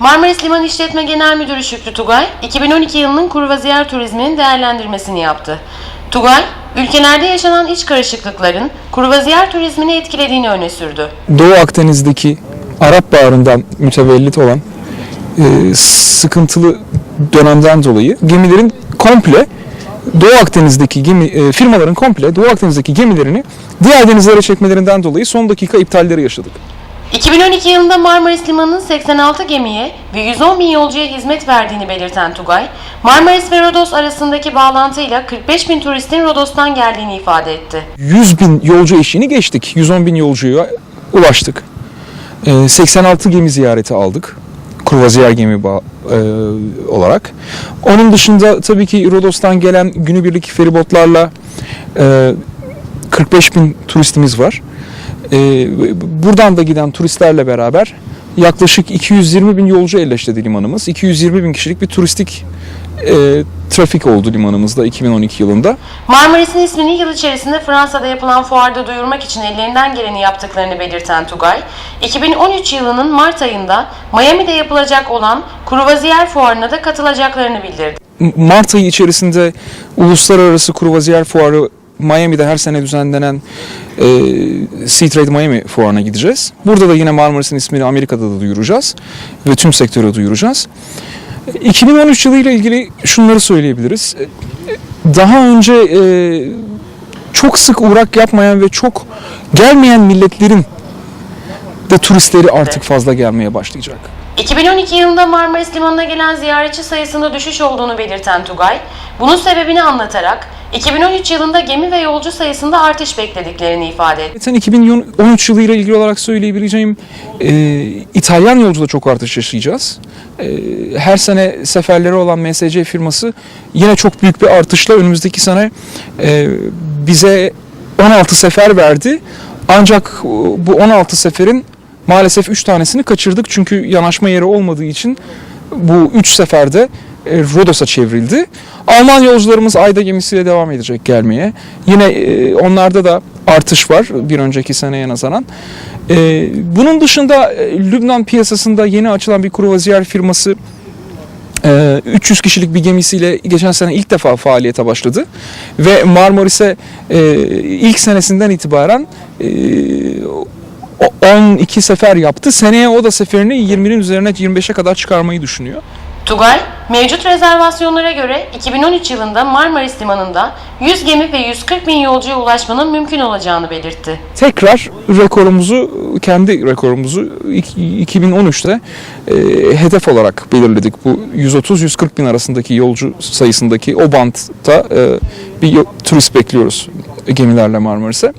Marmaris Liman İşletme Genel Müdürü Şükrü Tugay, 2012 yılının kruvaziyer turizminin değerlendirmesini yaptı. Tugay, ülkelerde yaşanan iç karışıklıkların kruvaziyer turizmini etkilediğini öne sürdü. Doğu Akdeniz'deki Arap Baharı'ndan mütevellit olan e, sıkıntılı dönemden dolayı gemilerin komple Doğu Akdeniz'deki gemi e, firmaların komple Doğu Akdeniz'deki gemilerini diğer denizlere çekmelerinden dolayı son dakika iptalleri yaşadık. 2012 yılında Marmaris Limanı'nın 86 gemiye ve 110 bin yolcuya hizmet verdiğini belirten Tugay, Marmaris ve Rodos arasındaki bağlantıyla 45 bin turistin Rodos'tan geldiğini ifade etti. 100 bin yolcu eşiğini geçtik. 110 bin yolcuya ulaştık. E, 86 gemi ziyareti aldık. Kruvaziyer gemi e, olarak. Onun dışında tabii ki Rodos'tan gelen günübirlik feribotlarla e, 45 bin turistimiz var. E, buradan da giden turistlerle beraber yaklaşık 220 bin yolcu elleştirdi limanımız. 220 bin kişilik bir turistik e, trafik oldu limanımızda 2012 yılında. Marmaris'in ismini yıl içerisinde Fransa'da yapılan fuarda duyurmak için ellerinden geleni yaptıklarını belirten Tugay, 2013 yılının Mart ayında Miami'de yapılacak olan Kruvaziyer Fuarı'na da katılacaklarını bildirdi. Mart ayı içerisinde Uluslararası Kruvaziyer Fuarı Miami'de her sene düzenlenen e, Sea Trade Miami fuarına gideceğiz. Burada da yine Marmaris'in ismini Amerika'da da duyuracağız ve tüm sektöre duyuracağız. 2013 yılı ile ilgili şunları söyleyebiliriz. Daha önce e, çok sık uğrak yapmayan ve çok gelmeyen milletlerin de turistleri artık fazla gelmeye başlayacak. 2012 yılında Marmaris Limanı'na gelen ziyaretçi sayısında düşüş olduğunu belirten Tugay, bunun sebebini anlatarak 2013 yılında gemi ve yolcu sayısında artış beklediklerini ifade etti. Zaten 2013 yılı ile ilgili olarak söyleyebileceğim e, İtalyan yolculuğu çok artış yaşayacağız. E, her sene seferleri olan MSC firması yine çok büyük bir artışla önümüzdeki sene e, bize 16 sefer verdi. Ancak e, bu 16 seferin maalesef 3 tanesini kaçırdık çünkü yanaşma yeri olmadığı için bu 3 seferde e, Rodos'a çevrildi. Alman yolcularımız Ayda gemisiyle devam edecek gelmeye. Yine e, onlarda da artış var bir önceki seneye nazaran. E, bunun dışında Lübnan piyasasında yeni açılan bir kruvaziyer firması e, 300 kişilik bir gemisiyle geçen sene ilk defa faaliyete başladı. Ve Marmaris'e ilk senesinden itibaren e, o- 12 sefer yaptı. Seneye o da seferini 20'nin üzerine 25'e kadar çıkarmayı düşünüyor. Tugay, mevcut rezervasyonlara göre 2013 yılında Marmaris Limanı'nda 100 gemi ve 140 bin yolcuya ulaşmanın mümkün olacağını belirtti. tekrar rekorumuzu kendi rekorumuzu ik- 2013'te e, hedef olarak belirledik. Bu 130-140 bin arasındaki yolcu sayısındaki o bantta e, bir turist bekliyoruz gemilerle Marmaris'e.